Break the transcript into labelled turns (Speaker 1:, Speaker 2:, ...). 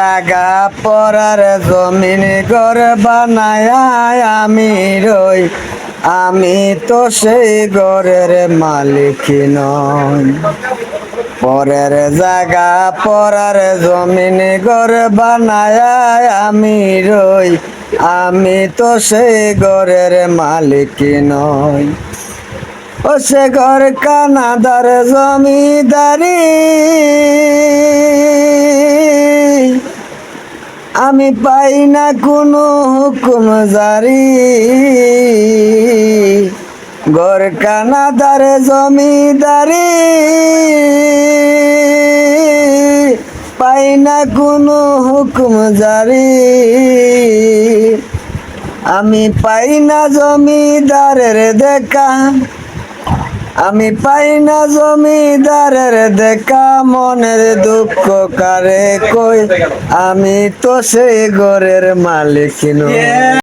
Speaker 1: টাকা পরার জমিন ঘর বানায় আমি রই। আমি তো সেই ঘরের মালিক নই। পরের জায়গা পরার জমিন ঘর বানায় আমি রই। আমি তো সেই ঘরের মালিক নই। ও সে ঘর কানাদার জমিদারি। আমি পাই না কোনো হুকুম জারি। ঘর কানাদার জমিদারি। পাই না কোনো হুকুম জারি। আমি পাই না জমিদারের দেখা। আমি পাই না জমিদারের দেখা মনের দুঃখ কারে কই? আমি তো সেই ঘরের মালিক